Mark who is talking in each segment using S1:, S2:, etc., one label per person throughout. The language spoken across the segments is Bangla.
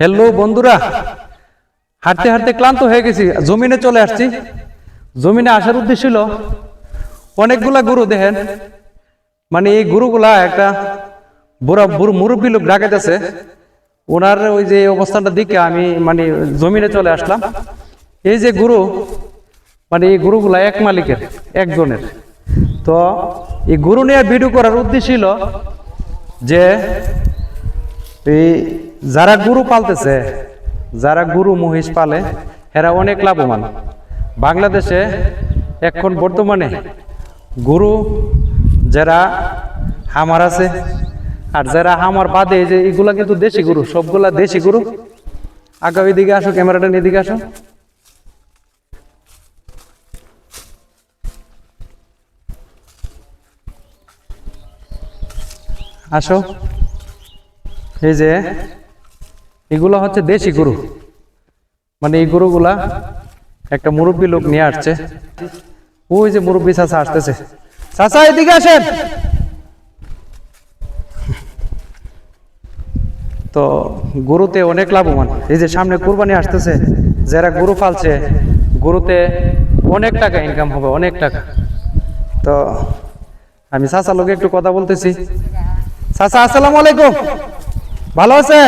S1: হ্যালো বন্ধুরা। হাঁটতে হাঁটতে ক্লান্ত হয়ে গেছি। জমিনে চলে আসছি। জমিনে আসার উদ্দেশ্য ছিল অনেকগুলা গরু দেখেন। মানে এই গরুগুলা একটা বুড়া বুড়ো মুরব্বী লোক ডাকাইতেছে ওনার ওই যে অবস্থানটা দিকে আমি মানে জমিনে চলে আসলাম। এই যে গরু মানে এই গরুগুলা এক মালিকের, একজনের। তো এই গরু নিয়ে ভিডিও করার উদ্দেশ্য ছিল যে, এই যারা গরু পালতেছে, যারা গরু, মহিষ পালে, এরা অনেক লাভবান। বাংলাদেশে এখন বর্তমানে গরু যারা হামার আছে আর যারা হামার বাদে যে এগুলা কিন্তু দেশি গরু, সবগুলা দেশি গরু। আগাও এদিকে আসো, ক্যামেরাটা এদিকে আসো। আসো। এই যে এগুলো হচ্ছে দেশি গরু। মানে এই গরুগুলা একটা মুরব্বী লোক নিয়ে আসছে। ওই যে মুরব্বী চাচা আসতেছে। চাচা, এদিকে আসেন। তো গরুতে অনেক লাভবান। এই যে সামনে কুরবানি আসতেছে, যারা গরু পালছে, গরুতে অনেক টাকা ইনকাম হবে, অনেক টাকা। তো আমি চাচার লোকে একটু কথা বলতেছি। চাচা, আসসালামু আলাইকুম। ভালো আছে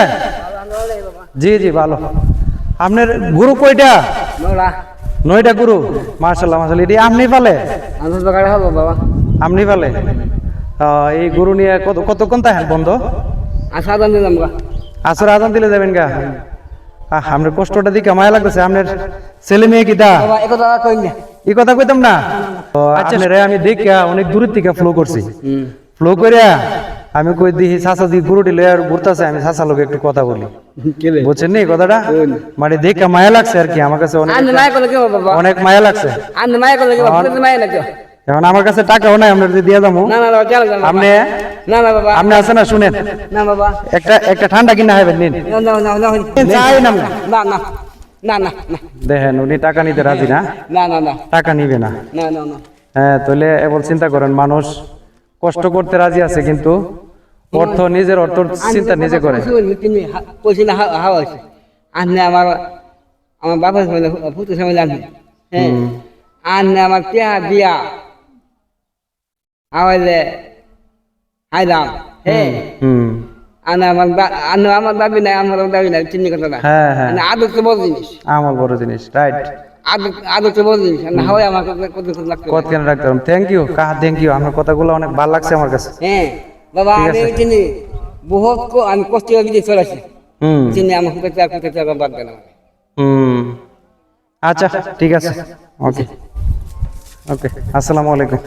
S1: জি জি ভালো। আপনার গুরু কয়টা? নয়টা। গুরু? মার্শাল্লাহ মার্শাল্লাহ এটি আপনি পালে?
S2: বাবা।
S1: আপনি পালে? এই গরু নিয়ে কত কতক্ষণ তাহেন বন্ধ?
S2: আর সাধারণ দিলাম গা।
S1: আসর আজান দিলে যাবেন গা। আহ, আপনার কষ্টটা দিকে মায়া লাগতেছে। আপনার ছেলে মেয়ে
S2: কই না।
S1: এই কথা কইতাম না? আচ্ছা। রে আমি দেখা অনেক দূরের থেকে ফ্লো করছি। ফ্লো করিয়া আমি কই দিহি চাচা দি গরুটি লয়ে আর ঘুরতেছে আমি চাচা লোক একটু কথা বলি
S2: কেলে
S1: বুঝছেন নি কথাটা মানে দেখে মায়া লাগছে আর কি আমার কাছে অনেক অনেক মায়া লাগছে
S2: আন্নে মায় করলে কি বাবা ফুটে মায় না কেউ
S1: এখন আমার কাছে টাকাও নাই আমরা যদি দিয়ে যাব
S2: না না বাবা চল গেল
S1: আপনি
S2: না না বাবা
S1: আপনি আছেন না শুনেন একটা একটা ঠান্ডা কিনা হবেন নিন
S2: না না না না
S1: চাই না
S2: না না না না না
S1: দেখেন উনি টাকা নিতে রাজি না
S2: না না না
S1: টাকা নিবে না
S2: না না না
S1: হ্যাঁ তাহলে এবার চিন্তা করেন মানুষ কষ্ট করতে রাজি আছে কিন্তু অর্থ নিজের অর্থ চিন্তা নিজে করে।
S2: আছে আমার আমার বাবার সামনে ফুটে সামনে হ্যাঁ আন্নে আমার পেয়া দিয়া আওয়ালে হাইলাম। হ্যাঁ আনে আমার আনে আমার দাবি নাই আমার দাবি নাই চিনি কথা না
S1: হ্যাঁ হ্যাঁ।
S2: আদর তো বড় জিনিস।
S1: আমার বড় জিনিস রাইট। থ্যাংক ইউ কাহা থ্যাংক ইউ আমার কথাগুলো অনেক ভালো লাগছে আমার কাছে।
S2: হ্যাঁ বাবা আমি চিনি বহুত আমি কষ্ট চলে আসি। চিনি আমার বাদ আমাকে।
S1: হুম। আচ্ছা ঠিক আছে। ওকে ওকে আসসালামু আলাইকুম।